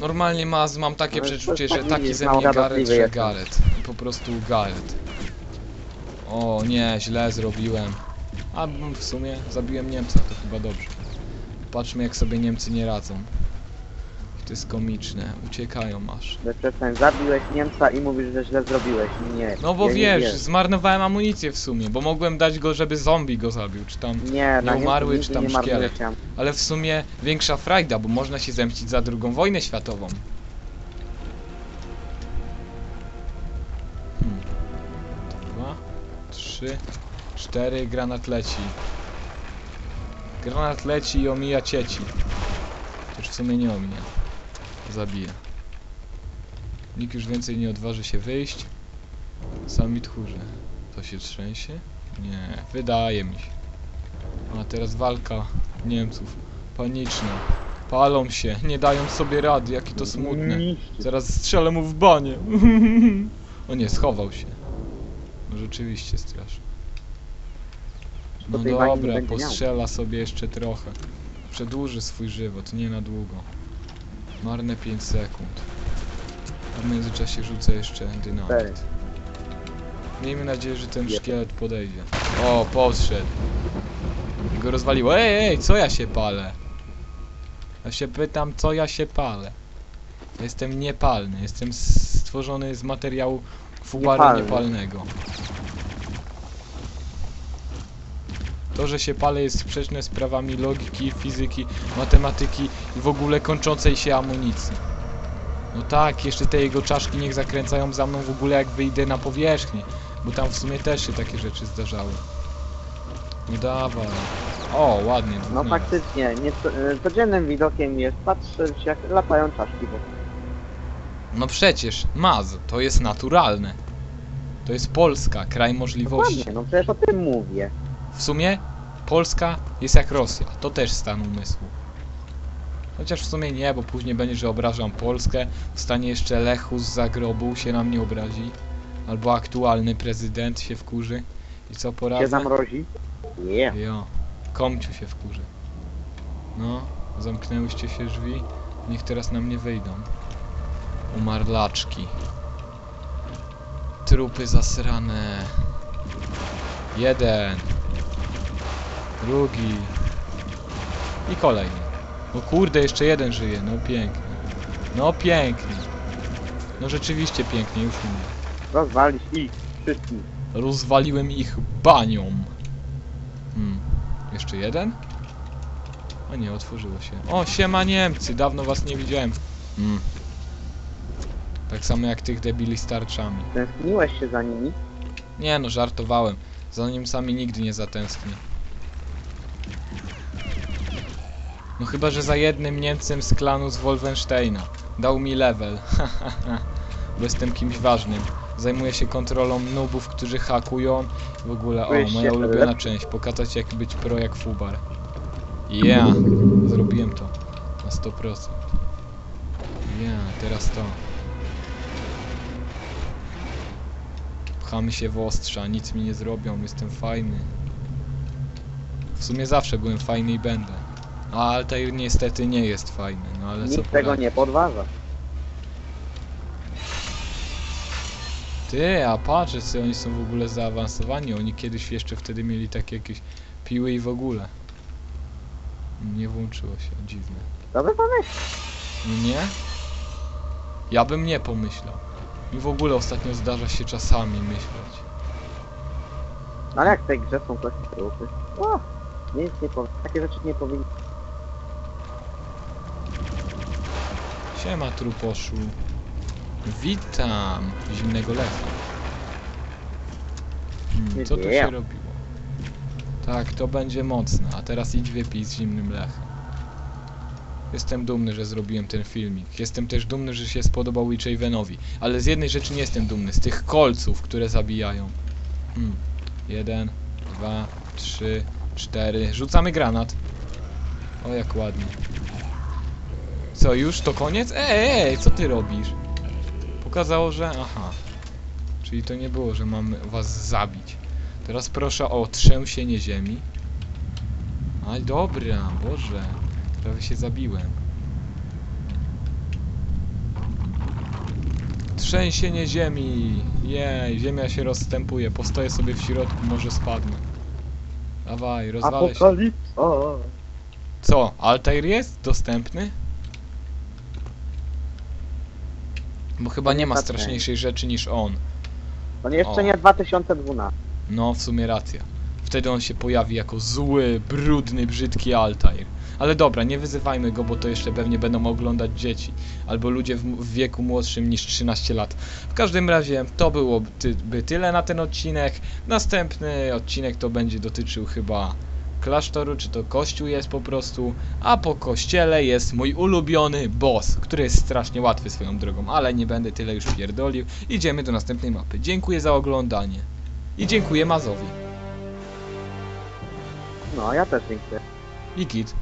Normalnie ma, mam takie przeczucie, że taki ze mnie Gareth, jestem. Gareth. Po prostu Gareth. O nie, źle zrobiłem. A w sumie zabiłem Niemca, to chyba dobrze. Patrzmy jak sobie Niemcy nie radzą. To jest komiczne, uciekają aż. Że Przestań, zabiłeś Niemca i mówisz, że źle zrobiłeś. Nie. No bo ja nie wiesz, wierzę. zmarnowałem amunicję w sumie, bo mogłem dać go, żeby zombie go zabił, czy tam... Nie, na umarły, Niemcy czy tam nie szkielet. Ale w sumie większa frajda, bo można się zemścić za drugą wojnę światową. Hmm. Dwa, trzy, cztery, granat leci. Granat leci i omija cieci. Chociaż w sumie nie omija. Zabija. Nikt już więcej nie odważy się wyjść. Sami tchórze. To się trzęsie? Nie, wydaje mi się. A teraz walka Niemców. Paniczna. Palą się, nie dają sobie rady, jakie to smutne. Zaraz strzelę mu w banie. o nie, schował się. No rzeczywiście strasznie. No dobra, postrzela sobie jeszcze trochę. Przedłuży swój żywot, nie na długo. Marne 5 sekund. A w międzyczasie rzucę jeszcze dynamit. Miejmy nadzieję, że ten szkielet podejdzie. O, podszedł. Go rozwaliło. Ej, ej, co ja się palę? Ja się pytam, co ja się palę. Jestem niepalny. Jestem stworzony z materiału Niepalny. niepalnego. To, że się palę jest sprzeczne z prawami logiki, fizyki, matematyki i w ogóle kończącej się amunicji. No tak, jeszcze te jego czaszki niech zakręcają za mną w ogóle jak wyjdę na powierzchnię. Bo tam w sumie też się takie rzeczy zdarzały. No dawaj. O, ładnie. dwóch No naraz. faktycznie, nie, e, codziennym widokiem jest patrzeć jak latają czaszki, bo No przecież, Maz, to jest naturalne. To jest Polska, kraj możliwości. Dokładnie, no przecież o tym mówię. W sumie Polska jest jak Rosja, to też stan umysłu. Chociaż w sumie nie, bo później będzie, że obrażam Polskę, wstanie jeszcze Lechu z zagrobu, się na mnie obrazi. Albo aktualny prezydent się wkurzy. I co Się poradzę? zamrozi. Nie. Jo, komciu się wkurzy. No, zamknęłyście się drzwi, niech teraz na mnie wyjdą. Umarlaczki. Trupy zasrane. Jeden. Drugi. I kolejny. No kurde, jeszcze jeden żyje, no pięknie. No pięknie. No rzeczywiście pięknie, już mówię. Rozwalić ich wszystkich. Rozwaliłem ich banią. Hmm. Jeszcze jeden? A nie, otworzyło się. O, siema Niemcy, dawno was nie widziałem. Hmm. Tak samo jak tych debili z tarczami. Tęskniłeś się za nimi? Nie no, żartowałem. Za Niemcami nigdy nie zatęsknię. No chyba, że za jednym Niemcem z klanu z Wolfensteina. Dał mi level. Bo jestem kimś ważnym. Zajmuję się kontrolą nubów, którzy hakują. W ogóle, o, moja ulubiona część. Pokazać jak być pro jak fubar. Ja, zrobiłem to. Na 100%. Ja, teraz to. Pchamy się w ostrza, nic mi nie zrobią, jestem fajny. W sumie zawsze byłem fajny i będę. A Altair niestety nie jest fajny, no ale co Nikt tego nie podważa. Ty, a patrz, że oni są w ogóle zaawansowani, oni kiedyś jeszcze wtedy mieli takie jakieś piły i w ogóle. Nie włączyło się, dziwne. Dobry pomysł. No nie? Ja bym nie pomyślał. Mi w ogóle ostatnio zdarza się czasami myśleć. Ale jak w tej grze są kości trupy? O, nic nie powie. Takie rzeczy nie powinny. Siema truposzu. Witam zimnego lecha. Hmm, co tu się robiło? Tak, to będzie mocne, a teraz idź wypij z zimnym lechem. Jestem dumny, że zrobiłem ten filmik. Jestem też dumny, że się spodobał Witchavenowi. Ale z jednej rzeczy nie jestem dumny, z tych kolców, które zabijają. Hmm. Jeden, dwa, trzy, cztery. Rzucamy granat. O, jak ładnie. Co, już to koniec? Ej, ej, co ty robisz? Pokazało, że... Aha. Czyli to nie było, że mamy was zabić. Teraz proszę o trzęsienie ziemi. Aj, dobra, Boże. Prawie się zabiłem. Trzęsienie ziemi. Jej, ziemia się rozstępuje. Postoję sobie w środku, może spadnę. Dawaj, rozwalę się. Apokalipsa. Co, Altair jest dostępny? Bo chyba nie ma straszniejszej rzeczy niż on. Nie jeszcze O. nie 2012. No, w sumie racja. Wtedy on się pojawi jako zły, brudny, brzydki Altair. Ale dobra, nie wyzywajmy go, bo to jeszcze pewnie będą oglądać dzieci. Albo ludzie w, w wieku młodszym niż 13 lat. W każdym razie to byłoby ty, by tyle na ten odcinek. Następny odcinek to będzie dotyczył chyba klasztoru, czy to kościół jest po prostu. A po kościele jest mój ulubiony boss, który jest strasznie łatwy swoją drogą, ale nie będę tyle już pierdolił. Idziemy do następnej mapy. Dziękuję za oglądanie. I dziękuję Mazowi. No, ja też dziękuję. I kit.